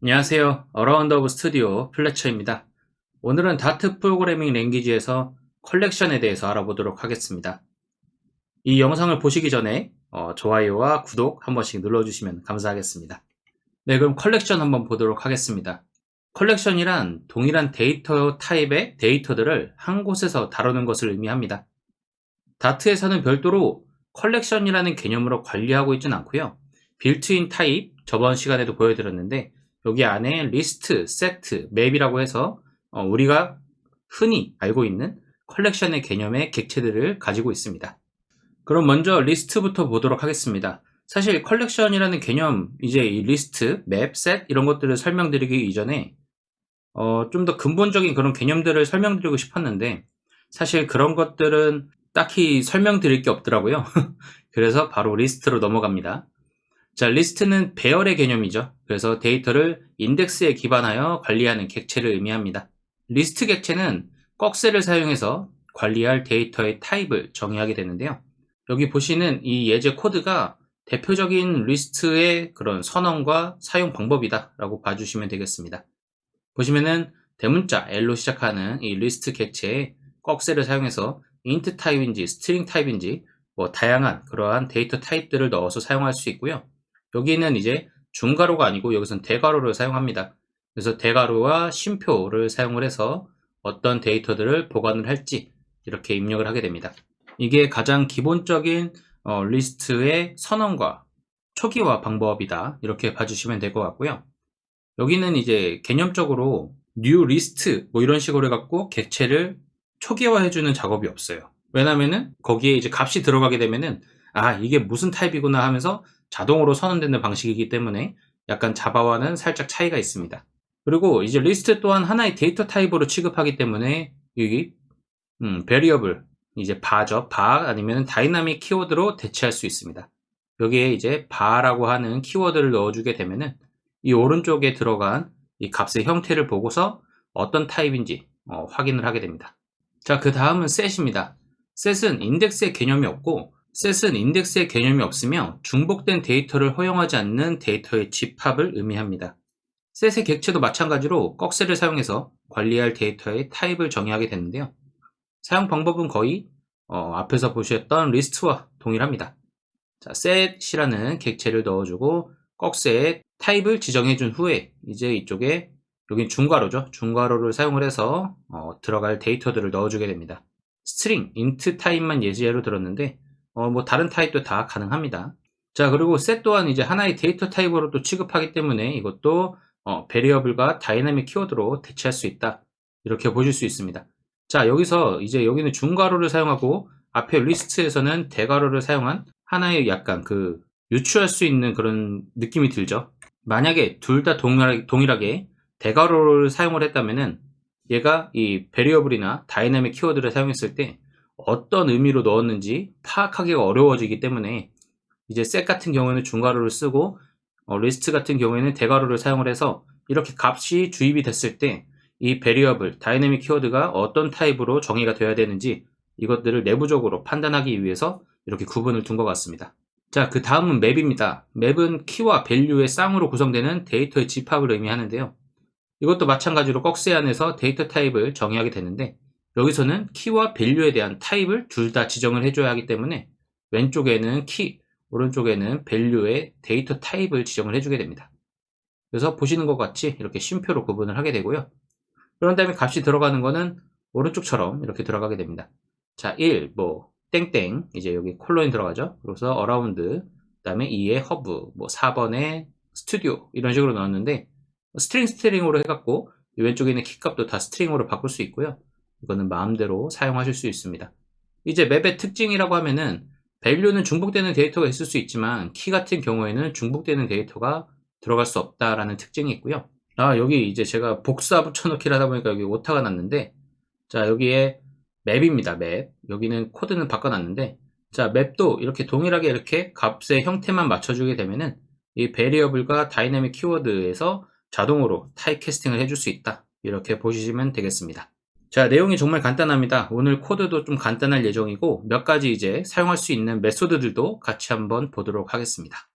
안녕하세요. 어라운드 오브 스튜디오 플래처입니다. 오늘은 다트 프로그래밍 랭귀지에서 컬렉션에 대해서 알아보도록 하겠습니다. 이 영상을 보시기 전에 어, 좋아요와 구독 한 번씩 눌러주시면 감사하겠습니다. 네, 그럼 컬렉션 한번 보도록 하겠습니다. 컬렉션이란 동일한 데이터 타입의 데이터들을 한 곳에서 다루는 것을 의미합니다. 다트에서는 별도로 컬렉션이라는 개념으로 관리하고 있진 않고요. 빌트인 타입, 저번 시간에도 보여드렸는데 여기 안에 리스트, 세트, 맵이라고 해서 어, 우리가 흔히 알고 있는 컬렉션의 개념의 객체들을 가지고 있습니다. 그럼 먼저 리스트부터 보도록 하겠습니다. 사실 컬렉션이라는 개념, 이제 이 리스트, 맵, 셋 이런 것들을 설명드리기 이전에 어, 좀 더 근본적인 그런 개념들을 설명드리고 싶었는데 사실 그런 것들은 딱히 설명드릴 게 없더라고요. 그래서 바로 리스트로 넘어갑니다. 자, 리스트는 배열의 개념이죠. 그래서 데이터를 인덱스에 기반하여 관리하는 객체를 의미합니다. 리스트 객체는 꺽쇠를 사용해서 관리할 데이터의 타입을 정의하게 되는데요. 여기 보시는 이 예제 코드가 대표적인 리스트의 그런 선언과 사용 방법이다 라고 봐주시면 되겠습니다. 보시면은 대문자 L로 시작하는 이 리스트 객체에 꺽쇠를 사용해서 int 타입인지 string 타입인지 뭐 다양한 그러한 데이터 타입들을 넣어서 사용할 수 있고요. 여기는 이제 중괄호가 아니고 여기서는 대괄호를 사용합니다. 그래서 대괄호와 쉼표를 사용을 해서 어떤 데이터들을 보관을 할지 이렇게 입력을 하게 됩니다. 이게 가장 기본적인 어, 리스트의 선언과 초기화 방법이다. 이렇게 봐주시면 될 것 같고요. 여기는 이제 개념적으로 new list 뭐 이런 식으로 해갖고 객체를 초기화해주는 작업이 없어요. 왜냐면은 거기에 이제 값이 들어가게 되면은 아 이게 무슨 타입이구나 하면서 자동으로 선언되는 방식이기 때문에 약간 자바와는 살짝 차이가 있습니다. 그리고 이제 리스트 또한 하나의 데이터 타입으로 취급하기 때문에 여기 음, variable 이제 바죠. 바 아니면 다이나믹 키워드로 대체할 수 있습니다. 여기에 이제 바라고 하는 키워드를 넣어주게 되면은 이 오른쪽에 들어간 이 값의 형태를 보고서 어떤 타입인지 어, 확인을 하게 됩니다. 자, 그 다음은 set입니다. set은 인덱스의 개념이 없고 set은 인덱스의 개념이 없으며 중복된 데이터를 허용하지 않는 데이터의 집합을 의미합니다. set의 객체도 마찬가지로 꺽쇠를 사용해서 관리할 데이터의 타입을 정의하게 되는데요. 사용 방법은 거의 어, 앞에서 보셨던 리스트와 동일합니다. 자, set이라는 객체를 넣어주고 꺽쇠에 타입을 지정해준 후에 이제 이쪽에 여긴 중괄호죠. 중괄호를 사용을 해서 어, 들어갈 데이터들을 넣어주게 됩니다. string, int 타입만 예제로 들었는데 어, 뭐 다른 타입도 다 가능합니다. 자 그리고 set 또한 이제 하나의 데이터 타입으로 또 취급하기 때문에 이것도 어, 베리어블과 다이나믹 키워드로 대체할 수 있다. 이렇게 보실 수 있습니다. 자 여기서 이제 여기는 중괄호를 사용하고 앞에 리스트에서는 대괄호를 사용한 하나의 약간 그 유추할 수 있는 그런 느낌이 들죠. 만약에 둘 다 동일하게 대괄호를 사용을 했다면은 얘가 이 베리어블이나 다이나믹 키워드를 사용했을 때 어떤 의미로 넣었는지 파악하기가 어려워지기 때문에 이제 set 같은 경우에는 중괄호를 쓰고 어, 리스트 같은 경우에는 대괄호를 사용을 해서 이렇게 값이 주입이 됐을 때 이 베리어블, 다이내믹 키워드가 어떤 타입으로 정의가 되어야 되는지 이것들을 내부적으로 판단하기 위해서 이렇게 구분을 둔 것 같습니다. 자, 그 다음은 맵입니다. 맵은 키와 밸류의 쌍으로 구성되는 데이터의 집합을 의미하는데요. 이것도 마찬가지로 꺽쇠 안에서 데이터 타입을 정의하게 되는데 여기서는 키와 밸류에 대한 타입을 둘 다 지정을 해줘야 하기 때문에 왼쪽에는 키, 오른쪽에는 밸류의 데이터 타입을 지정을 해주게 됩니다. 그래서 보시는 것 같이 이렇게 쉼표로 구분을 하게 되고요. 그런 다음에 값이 들어가는 거는 오른쪽처럼 이렇게 들어가게 됩니다. 자, 1, 뭐, 땡땡, 이제 여기 콜론이 들어가죠. 그래서 어라운드, 그 다음에 2의 허브, 뭐 4번에 스튜디오, 이런 식으로 넣었는데, 스트링 스트링으로 해갖고, 왼쪽에 있는 키값도 다 스트링으로 바꿀 수 있고요. 이거는 마음대로 사용하실 수 있습니다. 이제 맵의 특징이라고 하면은, 밸류는 중복되는 데이터가 있을 수 있지만, 키 같은 경우에는 중복되는 데이터가 들어갈 수 없다라는 특징이 있고요. 아, 여기 이제 제가 복사 붙여넣기를 하다 보니까 여기 오타가 났는데, 자, 여기에 맵입니다, 맵. 여기는 코드는 바꿔놨는데, 자, 맵도 이렇게 동일하게 이렇게 값의 형태만 맞춰주게 되면은, 이 베리어블과 다이내믹 키워드에서 자동으로 타입 캐스팅을 해줄 수 있다. 이렇게 보시면 되겠습니다. 자, 내용이 정말 간단합니다. 오늘 코드도 좀 간단할 예정이고 몇 가지 이제 사용할 수 있는 메소드들도 같이 한번 보도록 하겠습니다.